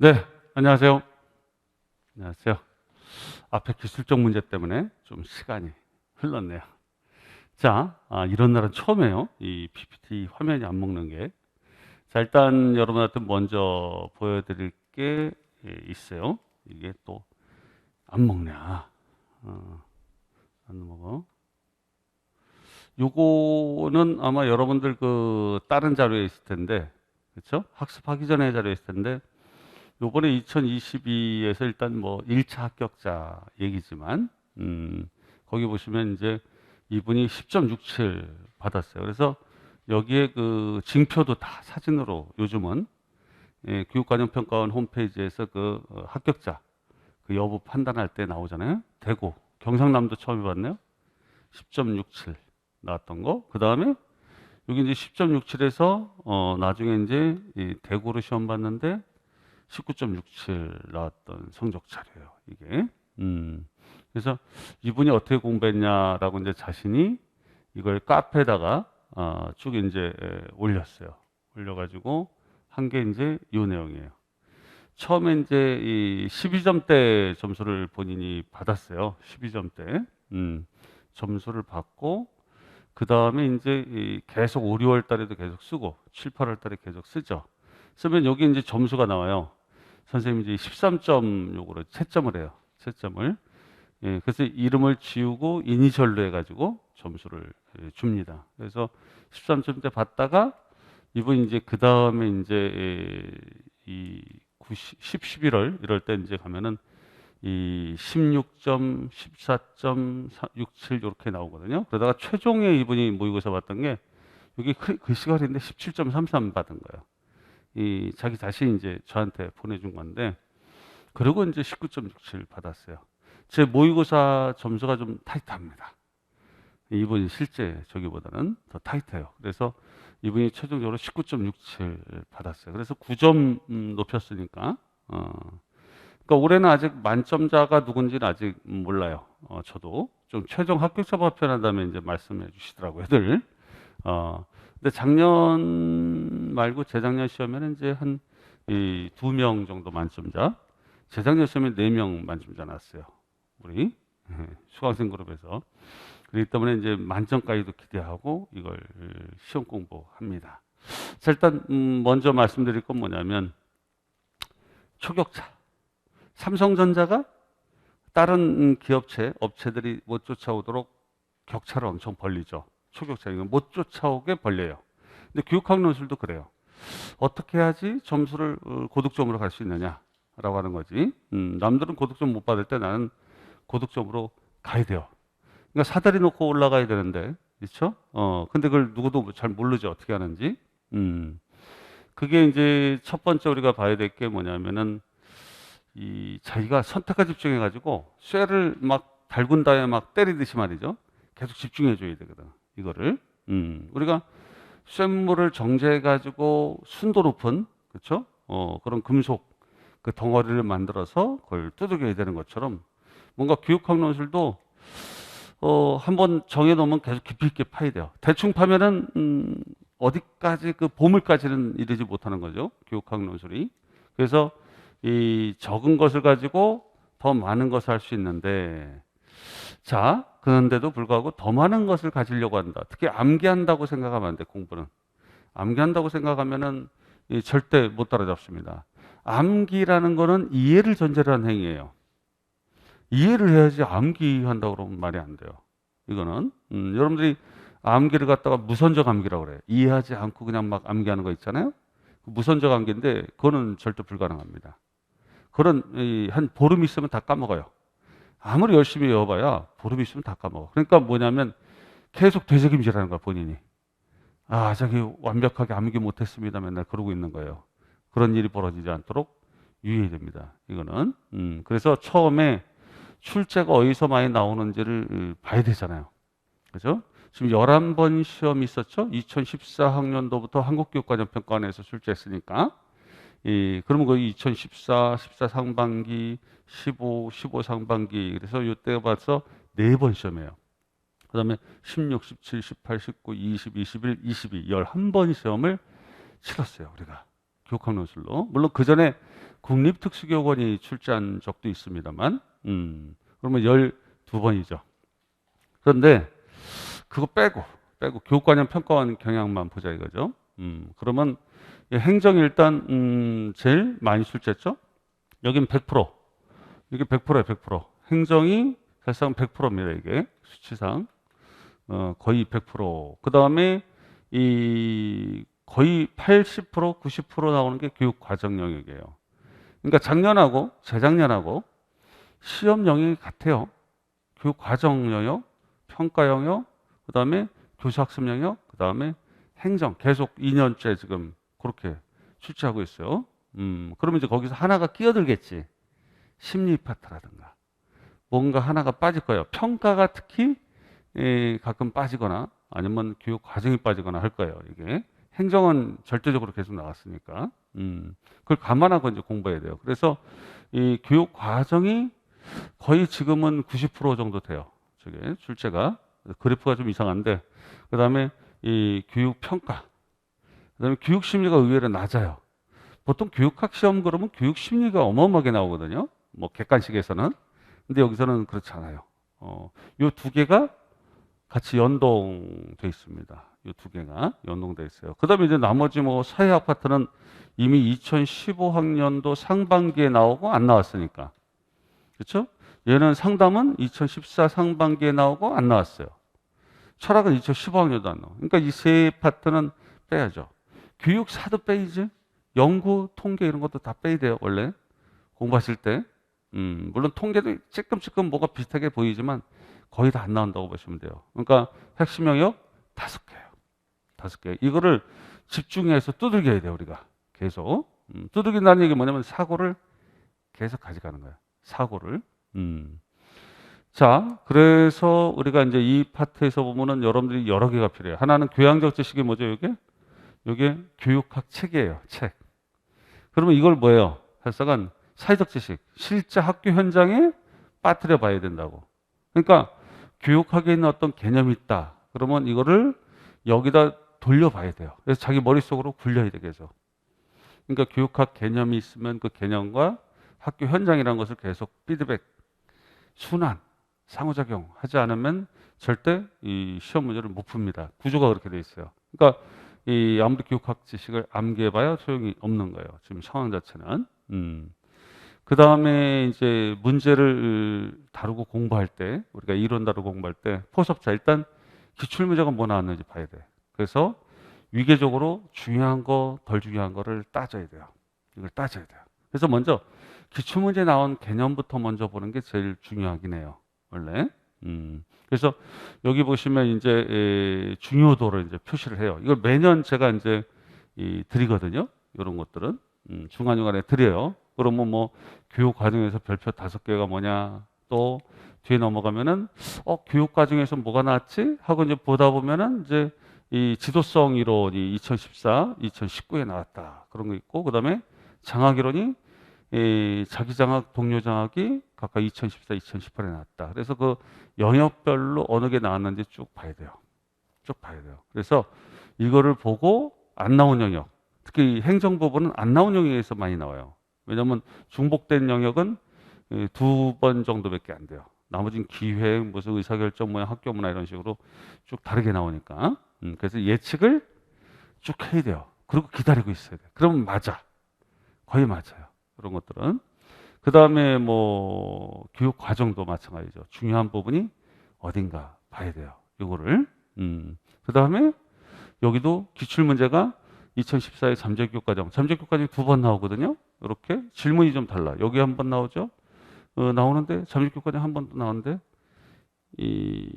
네, 안녕하세요. 안녕하세요. 앞에 기술적 문제 때문에 좀 시간이 흘렀네요. 자, 아, 이런 날은 처음이에요. 이 PPT 화면이 안 먹는 게. 자, 일단 여러분한테 먼저 보여드릴 게 예, 있어요. 이게 또 안 먹냐. 어, 안 먹어. 요거는 아마 여러분들 그 다른 자료에 있을 텐데, 그렇죠? 학습하기 전에 자료에 있을 텐데, 요번에 2022에서 일단 뭐 1차 합격자 얘기지만, 음, 거기 보시면 이제 이분이 10.67 받았어요. 그래서 여기에 그 징표도 다 사진으로 요즘은 예, 교육관영평가원 홈페이지에서 그 어, 합격자 그 여부 판단할 때 나오잖아요. 대구, 경상남도 처음 해봤네요. 10.67 나왔던 거. 그 다음에 여기 이제 10.67에서 어 나중에 이제 이 대구로 시험 봤는데 19.67 나왔던 성적 차례예요. 이게. 음. 그래서 이분이 어떻게 공부했냐라고 이제 자신이 이걸 카페에다가 어, 쭉 이제 에, 올렸어요. 올려가지고 한 게 이제 이 내용이에요. 처음에 이제 이 12점대 점수를 본인이 받았어요. 12점대. 음, 점수를 받고 그 다음에 이제 이 계속 5, 6월 달에도 계속 쓰고 7, 8월 달에 계속 쓰죠. 쓰면 여기 이제 점수가 나와요. 선생님이 이제 13점 요거를 채점을 해요. 채점을. 예, 그래서 이름을 지우고 이니셜로 해가지고 점수를 예, 줍니다. 그래서 13점대 받다가 이분이 이제 그 다음에 이제 예, 이 10, 11월 이럴 때 이제 가면은 이 16점, 14.67 이렇게 나오거든요. 그러다가 최종에 이분이 모의고사 봤던 게 여기 그, 글씨가 흐린데 17.33 받은 거예요. 이 자기 자신이 이제 저한테 보내준 건데 그리고 이제 19.67 받았어요. 제 모의고사 점수가 좀 타이트합니다. 이분이 실제 저기보다는 더 타이트해요. 그래서 이분이 최종적으로 19.67 받았어요. 그래서 9점 음, 높였으니까 어. 그러니까 올해는 아직 만점자가 누군지는 아직 몰라요. 어, 저도 좀 최종 합격자 발표한 다음에 이제 말씀해 주시더라고요, 늘. 어, 근데 작년 말고 재작년 시험에는 이제 한이두명 정도 만점자, 재작년 시험에 네 명 만점자 나왔어요. 우리 예, 수강생 그룹에서. 그렇기 때문에 이제 만점까지도 기대하고 이걸 시험 공부합니다. 자, 일단 음, 먼저 말씀드릴 건 뭐냐면 초격차. 삼성전자가 다른 기업체, 업체들이 못 쫓아오도록 격차를 엄청 벌리죠. 초격차 이건 못 쫓아오게 벌려요. 근데 교육학론술도 그래요. 어떻게 해야지 점수를 어, 고득점으로 갈 수 있느냐라고 하는 거지. 음, 남들은 고득점 못 받을 때 나는 고득점으로 가야 돼요. 그러니까 사다리 놓고 올라가야 되는데, 그렇죠? 어, 근데 그걸 누구도 잘 모르죠. 어떻게 하는지. 음, 그게 이제 첫 번째 우리가 봐야 될 게 뭐냐면은 이 자기가 선택과 집중해 가지고 쇠를 막 달군 다음에 막 때리듯이 말이죠. 계속 집중해 줘야 되거든. 이거를. 음, 우리가 쇳물을 정제해 가지고 순도 높은 그렇죠? 어, 그런 금속 그 덩어리를 만들어서 그걸 두들겨야 되는 것처럼 뭔가 교육학 논술도 어, 한번 정해 놓으면 계속 깊이 있게 파야 돼요. 대충 파면은 음, 어디까지 그 보물까지는 이르지 못하는 거죠. 교육학 논술이. 그래서 이 적은 것을 가지고 더 많은 것을 할 수 있는데 자 그런데도 불구하고 더 많은 것을 가지려고 한다. 특히 암기한다고 생각하면 안 돼. 공부는 암기한다고 생각하면은 이 절대 못 따라잡습니다. 암기라는 거는 이해를 전제로 한 행위예요. 이해를 해야지 암기한다고 그러면 말이 안 돼요. 이거는 음, 여러분들이 암기를 갖다가 무선적 암기라고 그래요. 이해하지 않고 그냥 막 암기하는 거 있잖아요. 그 무선적 암기인데 그거는 절대 불가능합니다. 그런 이, 한 보름 있으면 다 까먹어요. 아무리 열심히 외워봐야 보름 있으면 다 까먹어. 그러니까 뭐냐면 계속 되새김질하는 거야 본인이. 아 자기 완벽하게 암기 못했습니다. 맨날 그러고 있는 거예요. 그런 일이 벌어지지 않도록 유의해야 됩니다. 이거는 음, 그래서 처음에 출제가 어디서 많이 나오는지를 봐야 되잖아요. 그죠? 지금 11번 시험이 있었죠? 2014학년도부터 한국교육과정평가원에서 출제했으니까. 이, 그러면 거의 2014, 14 상반기, 15, 15 상반기. 그래서 이때 봐서 네 번 시험이에요. 그 다음에 16, 17, 18, 19, 20, 21, 22, 11번 시험을 치렀어요, 우리가. 교육학 논술로. 물론 그 전에 국립특수교육원이 출제한 적도 있습니다만, 음, 그러면 12번이죠. 그런데 그거 빼고, 빼고 교육관련 평가원 경향만 보자 이거죠. 음, 그러면 이 행정이 일단, 음, 제일 많이 출제했죠. 여긴 100%. 이게 100%예요, 100%. 행정이 사실상 100%입니다, 이게. 수치상. 어, 거의 100%. 그 다음에 이 거의 80%, 90% 나오는 게 교육 과정 영역이에요. 그러니까 작년하고 재작년하고 시험 영역이 같아요. 교육 과정 영역, 평가 영역, 그 다음에 교수 학습 영역, 그 다음에 행정 계속 2년째 지금 그렇게 출제하고 있어요. 음, 그러면 이제 거기서 하나가 끼어들겠지. 심리 파트라든가 뭔가 하나가 빠질 거예요. 평가가 특히 에, 가끔 빠지거나 아니면 교육 과정이 빠지거나 할 거예요. 이게 행정은 절대적으로 계속 나갔으니까 음, 그걸 감안하고 이제 공부해야 돼요. 그래서 이 교육 과정이 거의 지금은 90% 정도 돼요. 저게 출제가 그래프가 좀 이상한데 그 다음에 이 교육 평가 그 다음에 교육 심리가 의외로 낮아요. 보통 교육학 시험 그러면 교육 심리가 어마어마하게 나오거든요. 뭐 객관식에서는 근데 여기서는 그렇지 않아요. 어, 요 두 개가 같이 연동돼 있습니다. 이두 개가 연동돼 있어요. 그다음에 이제 나머지 뭐 사회학 파트는 이미 2015학년도 상반기에 나오고 안 나왔으니까. 그렇죠? 얘는 상담은 2014 상반기에 나오고 안 나왔어요. 철학은 2015학년도 안 나와. 그러니까 이 세 파트는 빼야죠. 교육사도 빼이지. 연구, 통계 이런 것도 다 빼야 돼요, 원래. 공부하실 때. 음, 물론 통계도 찔끔찔끔 뭐가 비슷하게 보이지만 거의 다 안 나온다고 보시면 돼요. 그러니까 핵심 영역 다섯 개예요. 다섯 개. 이거를 집중해서 두들겨야 돼요, 우리가. 계속. 음, 두들긴다는 얘기 뭐냐면 사고를 계속 가져가는 거예요. 사고를. 음. 자, 그래서 우리가 이제 이 파트에서 보면은 여러분들이 여러 개가 필요해요. 하나는 교양적 지식이 뭐죠, 이게? 이게 교육학 책이에요, 책. 그러면 이걸 뭐예요? 사실상 사회적 지식, 실제 학교 현장에 빠뜨려 봐야 된다고. 그러니까 교육학에 있는 어떤 개념이 있다. 그러면 이거를 여기다 돌려봐야 돼요. 그래서 자기 머릿속으로 굴려야 되겠죠. 그러니까 교육학 개념이 있으면 그 개념과 학교 현장이라는 것을 계속 피드백, 순환, 상호작용 하지 않으면 절대 이 시험 문제를 못 풉니다. 구조가 그렇게 돼 있어요. 그러니까 이 아무리 교육학 지식을 암기해봐야 소용이 없는 거예요. 지금 상황 자체는. 음. 그 다음에 이제 문제를 다루고 공부할 때, 우리가 이론 다루고 공부할 때, 포섭자, 일단 기출 문제가 뭐 나왔는지 봐야 돼. 그래서 위계적으로 중요한 거, 덜 중요한 거를 따져야 돼요. 이걸 따져야 돼요. 그래서 먼저 기출 문제 나온 개념부터 먼저 보는 게 제일 중요하긴 해요. 원래. 음. 그래서 여기 보시면 이제 에, 중요도를 이제 표시를 해요. 이걸 매년 제가 이제 이 드리거든요. 이런 것들은. 음, 중간중간에 드려요. 그러면 뭐 교육 과정에서 별표 다섯 개가 뭐냐 또 뒤에 넘어가면은 어 교육 과정에서 뭐가 나왔지 하고 이제 보다 보면은 이제 이 지도성 이론이 2014, 2019에 나왔다 그런 거 있고 그다음에 장학 이론이 이 자기 장학, 동료 장학이 각각 2014, 2018에 나왔다. 그래서 그 영역별로 어느 게 나왔는지 쭉 봐야 돼요. 쭉 봐야 돼요. 그래서 이거를 보고 안 나온 영역, 특히 행정 부분은 안 나온 영역에서 많이 나와요. 왜냐하면 중복된 영역은 두 번 정도밖에 안 돼요. 나머지는 기획, 무슨 의사결정 모양, 학교 문화 이런 식으로 쭉 다르게 나오니까. 음, 그래서 예측을 쭉 해야 돼요. 그리고 기다리고 있어야 돼요. 그러면 맞아. 거의 맞아요. 그런 것들은. 그 다음에 뭐 교육 과정도 마찬가지죠. 중요한 부분이 어딘가 봐야 돼요. 이거를. 음. 그 다음에 여기도 기출 문제가 2014의 잠재교육 과정. 잠재교육 과정이 두 번 나오거든요. 이렇게 질문이 좀 달라. 여기 한 번 나오죠. 어, 나오는데 잠재교육 과정 한번더 나오는데 이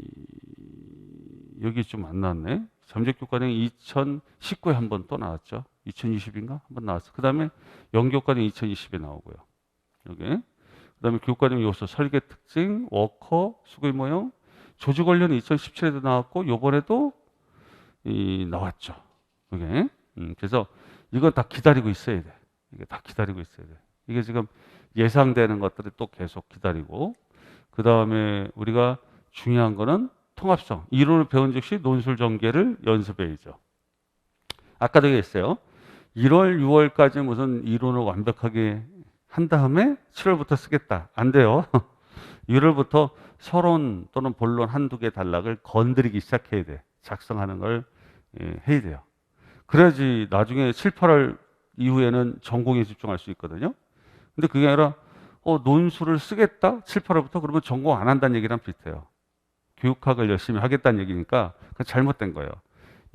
여기 좀 안 나왔네. 잠재교육 과정이 2019에 한 번 또 나왔죠. 2020인가 한 번 나왔어. 그 다음에 연교육 과정 2020에 나오고요. 여기. 그 다음에 교육과정 요소, 설계 특징, 워커, 수급 모형, 조직 관련 2017에도 나왔고, 요번에도 이 나왔죠. 이게. 음, 그래서 이건 다 기다리고 있어야 돼. 이게 다 기다리고 있어야 돼. 이게 지금 예상되는 것들이 또 계속 기다리고, 그 다음에 우리가 중요한 거는 통합성. 이론을 배운 즉시 논술 전개를 연습해야죠. 아까도 얘기했어요. 1월, 6월까지 무슨 이론을 완벽하게 한 다음에 7월부터 쓰겠다. 안 돼요. 6월부터 서론 또는 본론 한두 개 단락을 건드리기 시작해야 돼. 작성하는 걸 예, 해야 돼요. 그래야지 나중에 7, 8월 이후에는 전공에 집중할 수 있거든요. 근데 그게 아니라 어, 논술을 쓰겠다? 7, 8월부터 그러면 전공 안 한다는 얘기랑 비슷해요. 교육학을 열심히 하겠다는 얘기니까 잘못된 거예요.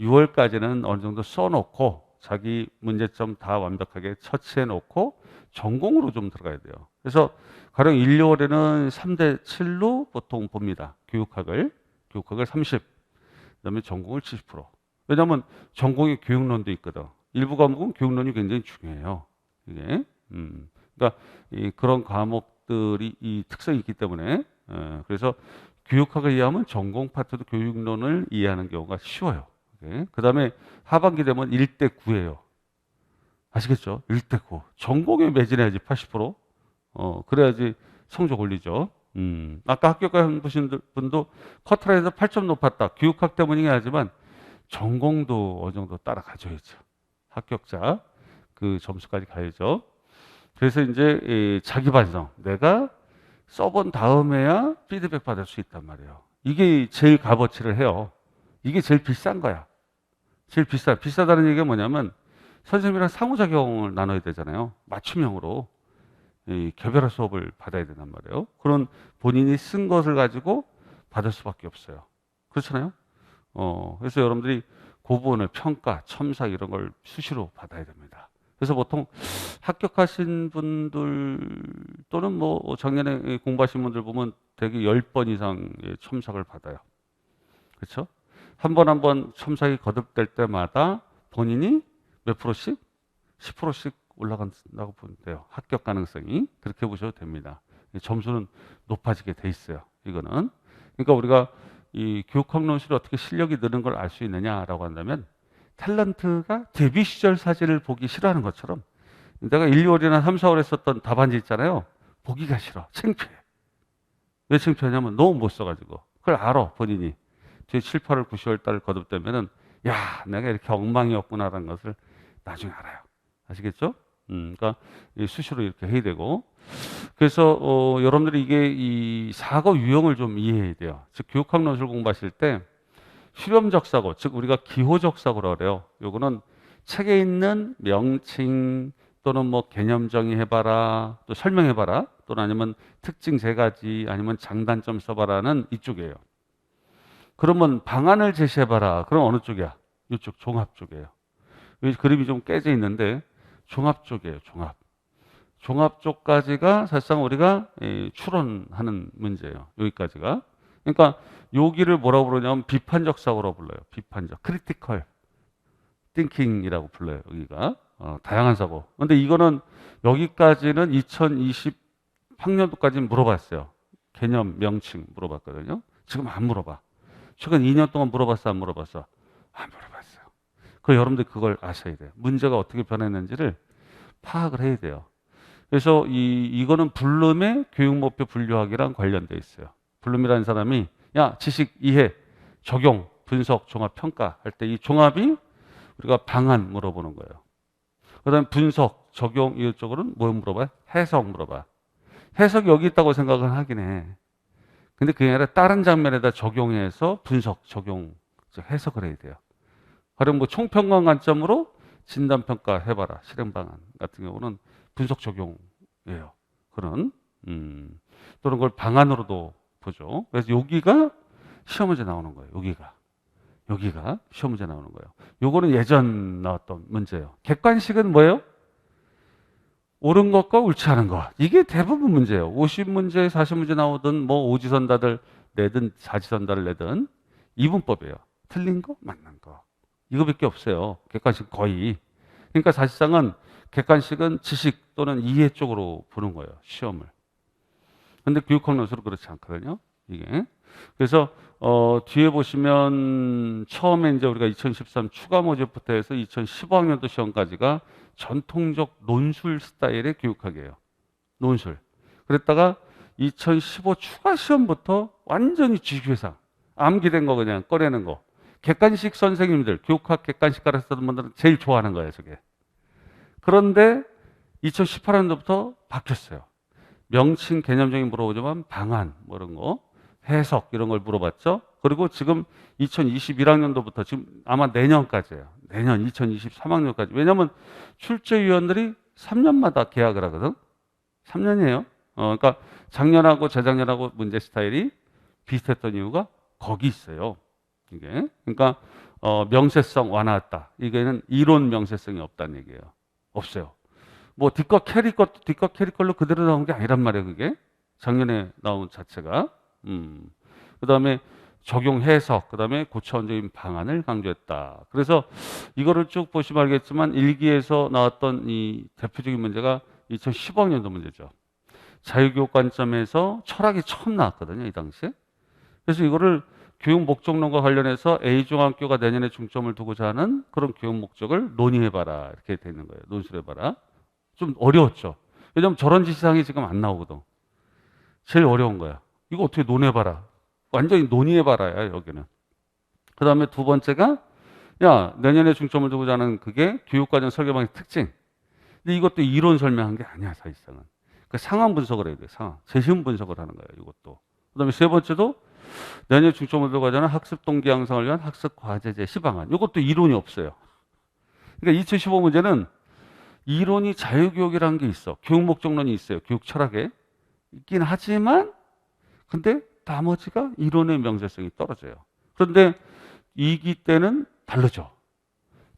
6월까지는 어느 정도 써놓고 자기 문제점 다 완벽하게 처치해 놓고 전공으로 좀 들어가야 돼요. 그래서 가령 1, 2월에는 3대 7로 보통 봅니다. 교육학을. 교육학을 30, 그 다음에 전공을 70%. 왜냐하면 전공에 교육론도 있거든. 일부 과목은 교육론이 굉장히 중요해요. 이게 음, 그러니까 이 그런 과목들이 이 특성이 있기 때문에 어, 그래서 교육학을 이해하면 전공 파트도 교육론을 이해하는 경우가 쉬워요. 그 다음에 하반기 되면 1대 9예요. 아시겠죠? 1대 9. 전공에 매진해야지 80%. 어, 그래야지 성적 올리죠. 음, 아까 합격한 분도 커트라인에서 8점 높았다. 교육학 때문이긴 하지만 전공도 어느 정도 따라가줘야죠. 합격자 그 점수까지 가야죠. 그래서 이제 이 자기 반성. 내가 써본 다음에야 피드백 받을 수 있단 말이에요. 이게 제일 값어치를 해요. 이게 제일 비싼 거야. 제일 비싸. 비싸다는 얘기가 뭐냐면 선생님이랑 상호작용을 나눠야 되잖아요. 맞춤형으로. 이 개별화 수업을 받아야 된단 말이에요. 그런 본인이 쓴 것을 가지고 받을 수밖에 없어요. 그렇잖아요. 어, 그래서 여러분들이 그 부분을 평가, 첨삭 이런 걸 수시로 받아야 됩니다. 그래서 보통 합격하신 분들 또는 뭐 작년에 공부하신 분들 보면 되게 10번 이상의 첨삭을 받아요. 그렇죠? 한 번 한 번 첨삭이 거듭될 때마다 본인이 몇 프로씩? 10%씩 올라간다고 보면 돼요. 합격 가능성이. 그렇게 보셔도 됩니다. 점수는 높아지게 돼 있어요. 이거는. 그러니까 우리가 이 교육학론실이 어떻게 실력이 느는 걸 알 수 있느냐라고 한다면 탤런트가 데뷔 시절 사진을 보기 싫어하는 것처럼 내가 1, 2월이나 3, 4월에 썼던 답안지 있잖아요. 보기가 싫어. 창피해. 왜 창피하냐면 너무 못 써가지고. 그걸 알아, 본인이. 뒤에 7, 8월, 9, 10월 달 거듭되면은 야, 내가 이렇게 엉망이었구나라는 것을 나중에 알아요. 아시겠죠? 음, 그러니까 이 수시로 이렇게 해야 되고. 그래서 어, 여러분들이 이게 이 사고 유형을 좀 이해해야 돼요. 즉 교육학 논술 공부하실 때 실험적 사고, 즉 우리가 기호적 사고라고 그래요. 요거는 책에 있는 명칭 또는 뭐 개념 정의해봐라, 또 설명해봐라, 또는 아니면 특징 세 가지, 아니면 장단점 써봐라는 이쪽이에요. 그러면 방안을 제시해봐라. 그럼 어느 쪽이야? 이쪽 종합 쪽이에요. 여기 그림이 좀 깨져 있는데 종합 쪽이에요. 종합. 종합 쪽까지가 사실상 우리가 이 추론하는 문제예요. 여기까지가. 그러니까 여기를 뭐라고 부르냐면 비판적 사고라고 불러요. 비판적. 크리티컬 띵킹이라고 불러요. 여기가. 어, 다양한 사고. 근데 이거는 여기까지는 2020 학년도까지 물어봤어요. 개념, 명칭 물어봤거든요. 지금 안 물어봐. 최근 2년 동안 물어봤어, 안 물어봤어? 안 물어봤어요. 그 여러분들 그걸 아셔야 돼요. 문제가 어떻게 변했는지를 파악을 해야 돼요. 그래서 이 이거는 블룸의 교육 목표 분류학이랑 관련돼 있어요. 블룸이라는 사람이 야 지식 이해 적용 분석 종합 평가 할 때 이 종합이 우리가 방안 물어보는 거예요. 그다음에 분석 적용 이쪽으로는 뭘 물어봐요? 해석 물어봐. 해석이 여기 있다고 생각을 하긴 해. 근데 그게 아니라 다른 장면에다 적용해서 분석 적용 해석을 해야 돼요. 가령 뭐 총평관 관점으로 진단 평가 해봐라 실행 방안 같은 경우는 분석 적용이에요. 그런 음, 또는 그걸 방안으로도 보죠. 그래서 여기가 시험 문제 나오는 거예요. 여기가 여기가 시험 문제 나오는 거예요. 요거는 예전 나왔던 문제예요. 객관식은 뭐예요? 옳은 것과 옳지 않은 것. 이게 대부분 문제예요. 50문제, 40문제 나오든 뭐 오지선다들 내든 사지선다를 내든 이분법이에요. 틀린 거, 맞는 거. 이거밖에 없어요. 객관식 거의. 그러니까 사실상은 객관식은 지식 또는 이해 쪽으로 보는 거예요. 시험을. 근데 교육학 논술은 그렇지 않거든요. 이게. 그래서 어, 뒤에 보시면 처음에 이제 우리가 2013 추가 모집부터 해서 2015학년도 시험까지가 전통적 논술 스타일의 교육학이에요. 논술. 그랬다가 2015 추가 시험부터 완전히 지식회상. 암기된 거 그냥 꺼내는 거. 객관식 선생님들, 교육학 객관식 가르쳤던 분들은 제일 좋아하는 거예요, 저게. 그런데 2018년도부터 바뀌었어요. 명칭 개념적인 물어보지만 방안 뭐 이런 거 해석 이런 걸 물어봤죠. 그리고 지금 2021학년도부터 지금 아마 내년까지예요. 내년 2023학년까지. 왜냐하면 출제위원들이 3년마다 계약을 하거든. 3년이에요. 어, 그러니까 작년하고 재작년하고 문제 스타일이 비슷했던 이유가 거기 있어요. 이게 그러니까 어, 명세성 완화했다. 이게는 이론 명세성이 없다는 얘기예요. 없어요. 뭐 뒷과 캐리 것도 뒷과 캐리 걸로 그대로 나온 게 아니란 말이에요. 그게 작년에 나온 자체가. 음. 그다음에 적용 해석, 그 다음에 고차원적인 방안을 강조했다. 그래서 이거를 쭉 보시면 알겠지만 일기에서 나왔던 이 대표적인 문제가 2015학년도 문제죠. 자유교육 관점에서 철학이 처음 나왔거든요, 이 당시에. 그래서 이거를 교육 목적론과 관련해서 A중학교가 내년에 중점을 두고자 하는 그런 교육 목적을 논의해봐라. 이렇게 돼 있는 거예요. 논술해봐라. 좀 어려웠죠. 왜냐면 저런 지시사항이 지금 안 나오거든. 제일 어려운 거야. 이거 어떻게 논해봐라. 완전히 논의해 봐라야, 여기는. 그 다음에 두 번째가, 야, 내년에 중점을 두고자 하는 그게 교육과정 설계방의 특징. 근데 이것도 이론 설명한 게 아니야, 사실상은. 그 상황 분석을 해야 돼, 상황. 재심 분석을 하는 거예요, 이것도. 그 다음에 세 번째도 내년 중점을 두고자 하는 학습 동기 향상을 위한 학습 과제 제 시 방안. 이것도 이론이 없어요. 그러니까 2015 문제는 이론이 자유교육이라는 게 있어. 교육 목적론이 있어요. 교육 철학에. 있긴 하지만, 근데 나머지가 이론의 명세성이 떨어져요. 그런데 2기 때는 다르죠.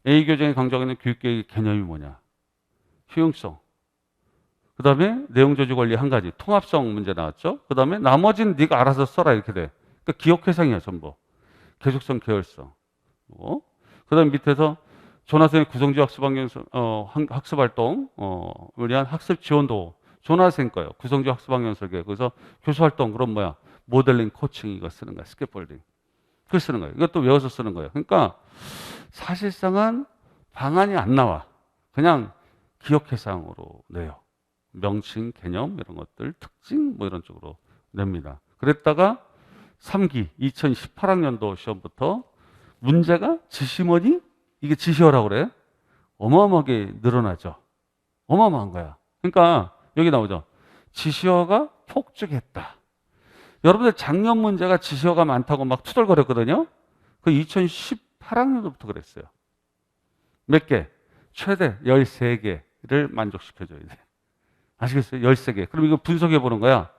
A 교정이 강조하는 교육계획의 개념이 뭐냐? 효용성. 그 다음에 내용 저지 관리 한 가지. 통합성 문제 나왔죠. 그 다음에 나머지는 네가 알아서 써라 이렇게 돼. 그러니까 기억 회상이야 전부. 계속성 계열성. 어? 그 다음에 밑에서 조나생의 구성지 학습 환경 어, 학습 활동 어, 위한 학습 지원도 조나생 거예요. 구성지 학습 환경 설계. 그래서 교수 활동 그럼 뭐야? 모델링, 코칭 이거 쓰는 거야. 스케폴딩. 그걸 쓰는 거예요. 이것도 외워서 쓰는 거예요. 그러니까 사실상은 방안이 안 나와. 그냥 기억 해상으로 내요. 명칭, 개념 이런 것들, 특징 뭐 이런 쪽으로 냅니다. 그랬다가 3기 2018학년도 시험부터 문제가 지시머니 이게 지시어라고 그래. 어마어마하게 늘어나죠. 어마어마한 거야. 그러니까 여기 나오죠. 지시어가 폭증했다. 여러분들 작년 문제가 지시어가 많다고 막 투덜거렸거든요. 그 2018학년도부터 그랬어요. 몇 개? 최대 13개를 만족시켜줘야 돼. 아시겠어요? 13개. 그럼 이거 분석해 보는 거야.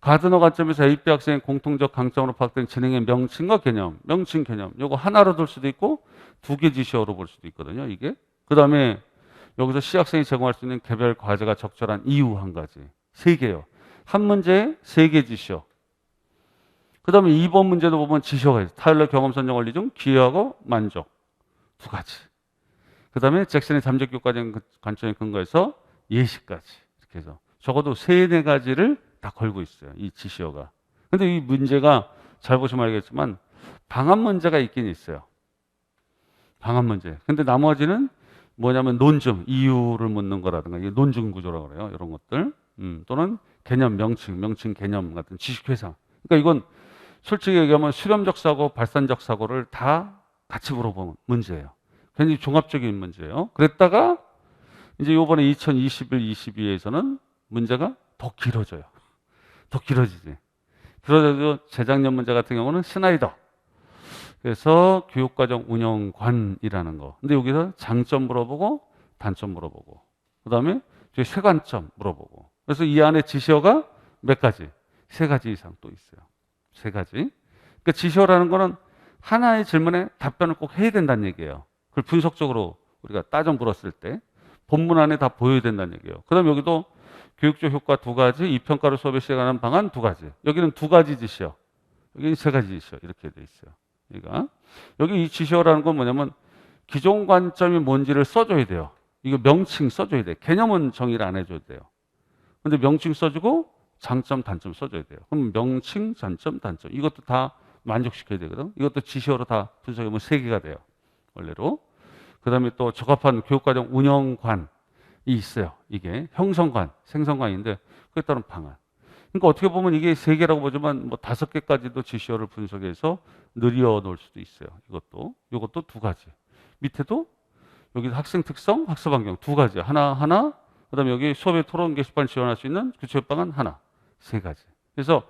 가드너 관점에서 AB 학생의 공통적 강점으로 파악된 진행의 명칭과 개념, 명칭 개념. 요거 하나로 둘 수도 있고 두 개 지시어로 볼 수도 있거든요. 이게. 그 다음에 여기서 C 학생이 제공할 수 있는 개별 과제가 적절한 이유 한 가지. 세 개요. 한 문제에 세 개 지시어. 그 다음에 2번 문제도 보면 지시어가 있어요. 타일러 경험 선정 원리 중 기여하고 만족. 두 가지. 그 다음에 잭슨의 잠적 교과적 관점에 근거해서 예시까지. 이렇게 해서 적어도 세 네 가지를 다 걸고 있어요. 이 지시어가. 근데 이 문제가 잘 보시면 알겠지만 방한 문제가 있긴 있어요. 방한 문제. 근데 나머지는 뭐냐면 논증, 이유를 묻는 거라든가 이게 논증 구조라고 그래요. 이런 것들. 음, 또는 개념, 명칭, 명칭 개념 같은 지식 회상. 그러니까 이건 솔직히 얘기하면 수렴적 사고, 발산적 사고를 다 같이 물어보는 문제예요. 굉장히 종합적인 문제예요. 그랬다가 이제 요번에 2021, 22에서는 문제가 더 길어져요. 더 길어지지. 길어져도 재작년 문제 같은 경우는 스나이더. 그래서 교육과정 운영관이라는 거. 근데 여기서 장점 물어보고 단점 물어보고. 그 다음에 세관점 물어보고. 그래서 이 안에 지시어가 몇 가지? 세 가지 이상 또 있어요. 세 가지. 그러니까 지시어라는 거는 하나의 질문에 답변을 꼭 해야 된다는 얘기예요. 그걸 분석적으로 우리가 따져 물었을 때 본문 안에 다 보여야 된다는 얘기예요. 그 다음에 여기도 교육적 효과 두 가지, 이 평가를 수업에 시행하는 방안 두 가지. 여기는 두 가지 지시어. 여기는 세 가지 지시어. 이렇게 돼 있어요. 그러니까 여기 이 지시어라는 건 뭐냐면 기존 관점이 뭔지를 써줘야 돼요. 이거 명칭 써줘야 돼. 개념은 정의를 안 해줘도 돼요. 근데 명칭 써주고 장점, 단점 써줘야 돼요. 그럼 명칭, 장점, 단점 이것도 다 만족시켜야 되거든. 이것도 지시어로 다 분석하면 세 개가 돼요. 원래로. 그 다음에 또 적합한 교육과정 운영관이 있어요. 이게 형성관, 생성관인데 그에 따른 방안. 그러니까 어떻게 보면 이게 세 개라고 보지만 뭐 다섯 개까지도 지시어를 분석해서 늘려 놓을 수도 있어요. 이것도. 이것도 두 가지. 밑에도 여기 학생 특성, 학습 환경 두 가지. 하나, 하나 그다음에 여기 수업에 토론 게시판 지원할 수 있는 구체적 방안 하나. 세 가지. 그래서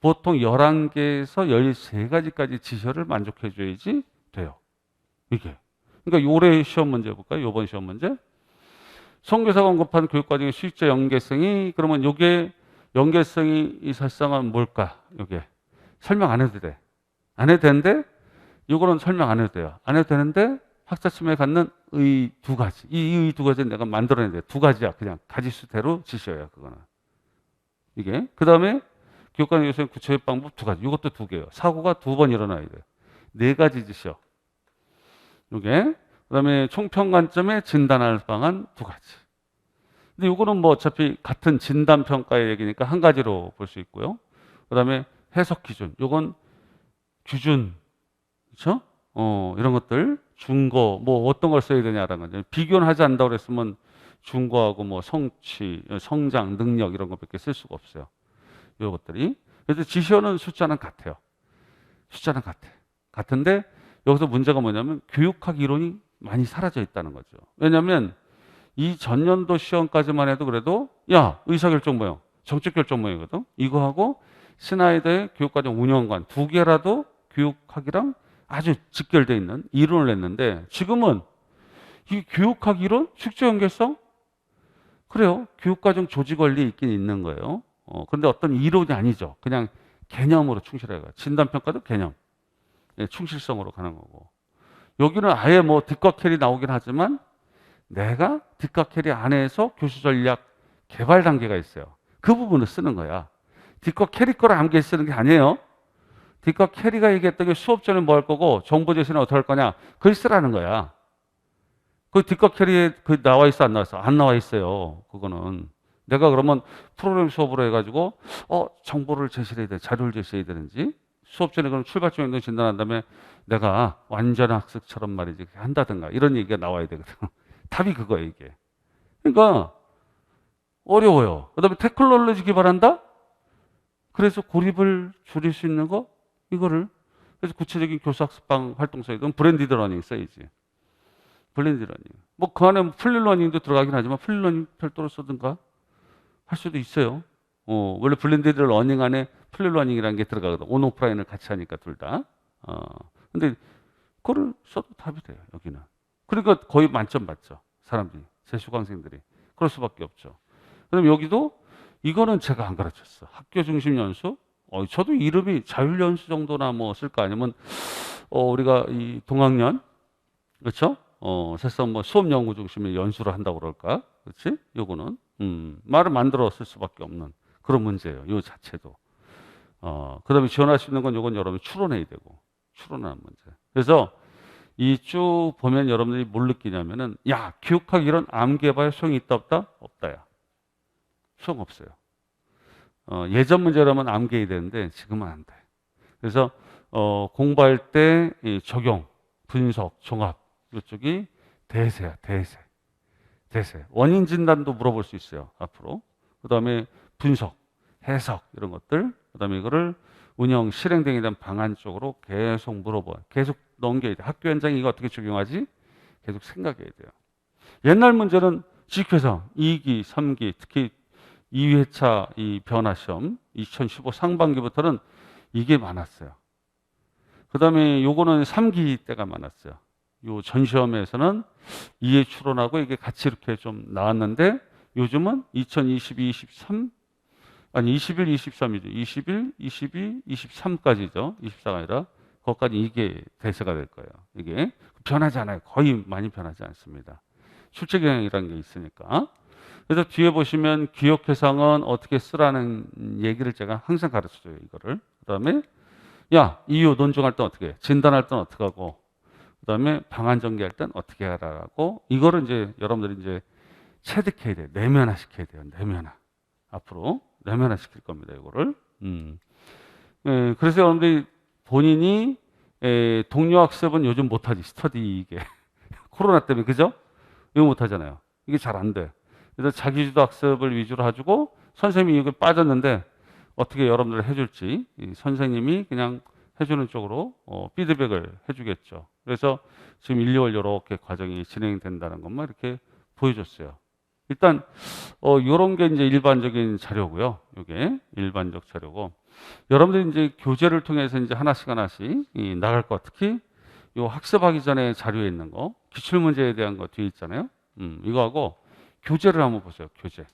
보통 11개에서 13가지까지 지시를 만족해 줘야지 돼요. 이게. 그러니까 올해 시험 문제 볼까요? 요번 시험 문제. 선교사가 언급한 교육과정의 수익자 연계성이 그러면 요게 연계성이 이 사실상은 뭘까? 요게 설명 안 해도 돼. 안 해도 되는데 요거는 설명 안 해도 돼요. 안 해도 되는데 학사 침해 갖는 의 두 가지. 이두 가지는 내가 만들어내야 돼. 두 가지야. 그냥 가지수대로 지셔야 그거는. 이게. 그 다음에 교육관 교수의 구체적 방법 두 가지. 이것도 두 개예요. 사고가 두 번 일어나야 돼요. 네 가지 지시요. 요게. 그 다음에 총평 관점에 진단할 방안 두 가지. 근데 요거는 뭐 어차피 같은 진단 평가의 얘기니까 한 가지로 볼 수 있고요. 그 다음에 해석 기준. 요건 규준. 그렇죠? 어, 이런 것들 중거 뭐 어떤 걸 써야 되냐라는 거죠. 비교는 하지 않는다고 그랬으면 중거하고 뭐 성취, 성장, 능력 이런 것밖에 쓸 수가 없어요. 이것들이. 그래서 지시어는 숫자는 같아요. 숫자는 같아. 같은데 여기서 문제가 뭐냐면 교육학 이론이 많이 사라져 있다는 거죠. 왜냐하면 이 전년도 시험까지만 해도 그래도 야 의사결정 모형, 정책결정 모형이거든. 이거 하고 스나이더의 교육과정 운영관 두 개라도 교육학이랑 아주 직결돼 있는 이론을 냈는데 지금은 이 교육학 이론, 숙제 연계성 그래요. 교육과정 조직 원리 있긴 있는 거예요. 어, 근데 어떤 이론이 아니죠. 그냥 개념으로 충실해요. 진단평가도 개념, 예, 충실성으로 가는 거고. 여기는 아예 뭐 뒷과 캐리 나오긴 하지만 내가 뒷과 캐리 안에서 교수 전략 개발 단계가 있어요. 그 부분을 쓰는 거야. 뒷과 캐리 거를 암기해 쓰는 게 아니에요. 뒷과 캐리가 얘기했던 게 수업 전에 뭐 할 거고 정보 제시는 어떻게 할 거냐. 글 쓰라는 거야. 그 뒷과 캐리에 그 나와 있어 안 나와 있어? 안 나와 있어요. 그거는. 내가 그러면 프로그램 수업으로 해가지고 어 정보를 제시해야 돼. 자료를 제시해야 되는지 수업 전에 그럼 출발점 있는 진단한 다음에 내가 완전 학습처럼 말이지 한다든가 이런 얘기가 나와야 되거든. 답이 그거예요 이게. 그러니까 어려워요. 그다음에 테크놀로지 개발한다. 그래서 고립을 줄일 수 있는 거 이거를 그래서 구체적인 교수학습방 활동서에는 브랜디드 러닝 써야지. 블렌드 러닝. 뭐 그 안에 플리 러닝도 들어가긴 하지만 플리 러닝 별도로 쓰든가 할 수도 있어요. 어, 원래 블렌디드 러닝 안에 플리 러닝이라는 게 들어가거든. 온 오프라인을 같이 하니까 둘 다. 어. 근데 그거를 써도 답이 돼요. 여기는. 그러니까 거의 만점 받죠. 사람들이. 제 수강생들이. 그럴 수밖에 없죠. 그럼 여기도 이거는 제가 안 가르쳤어. 학교 중심 연수. 어, 저도 이름이 자율 연수 정도나 뭐 쓸까 아니면 어, 우리가 이 동학년 그렇죠? 어, 사실상 뭐 수업 연구 중심의 연수를 한다고 그럴까? 그렇지? 요거는 음, 말을 만들어 쓸 수밖에 없는 그런 문제예요. 요 자체도. 어, 그다음에 지원할 수 있는 건 요건 여러분이 추론해야 되고 추론하는 문제. 그래서 이 쭉 보면 여러분들이 뭘 느끼냐면은 야 교육학 이런 암 개발 소용이 있다 없다 없다야. 소용 없어요. 어, 예전 문제라면 암기해야 되는데 지금은 안 돼. 그래서 어, 공부할 때이 적용, 분석, 종합 이쪽이 대세야 대세. 대세. 원인 진단도 물어볼 수 있어요 앞으로. 그 다음에 분석, 해석 이런 것들. 그 다음에 이거를 운영 실행 등에 대한 방안 쪽으로 계속 물어봐. 계속 넘겨야 돼. 학교 현장에 이거 어떻게 적용하지? 계속 생각해야 돼요. 옛날 문제는 직회상 2기, 3기, 특히 2회차 이 변화 시험 2015 상반기부터는 이게 많았어요. 그 다음에 요거는 3기 때가 많았어요. 요 전시험에서는 이해 추론하고 이게 같이 이렇게 좀 나왔는데 요즘은 2022, 23 아니 21, 23이죠. 21, 22, 23까지죠. 24가 아니라 거기까지 이게 대세가 될 거예요. 이게 변하지 않아요. 거의 많이 변하지 않습니다. 출제 경향이라는 게 있으니까. 그래서 뒤에 보시면 기억 해상은 어떻게 쓰라는 얘기를 제가 항상 가르쳐줘요. 이거를. 그다음에 야 이유 논증할 땐 어떻게 해? 진단할 땐 어떻게 하고 그다음에 방안 전개할 땐 어떻게 하라고 이거를 이제 여러분들이 이제 체득해야 돼요. 내면화 시켜야 돼요. 내면화. 앞으로 내면화 시킬 겁니다. 이거를. 음. 예, 그래서 여러분들이 본인이 에, 동료 학습은 요즘 못하지. 스터디 이게 코로나 때문에 그죠? 이거 못하잖아요. 이게 잘 안 돼. 그래서 자기주도 학습을 위주로 해주고 선생님이 이거 빠졌는데 어떻게 여러분들 해줄지 이 선생님이 그냥 해주는 쪽으로 어, 피드백을 해주겠죠. 그래서 지금 1, 2월 이렇게 과정이 진행된다는 것만 이렇게 보여줬어요. 일단 어 요런 게 이제 일반적인 자료고요. 요게 일반적 자료고 여러분들 이제 교재를 통해서 이제 하나씩 하나씩 이 나갈 것 특히 요 학습하기 전에 자료에 있는 거 기출 문제에 대한 거 뒤에 있잖아요. 음, 이거하고 교재를 한번 보세요. 교재.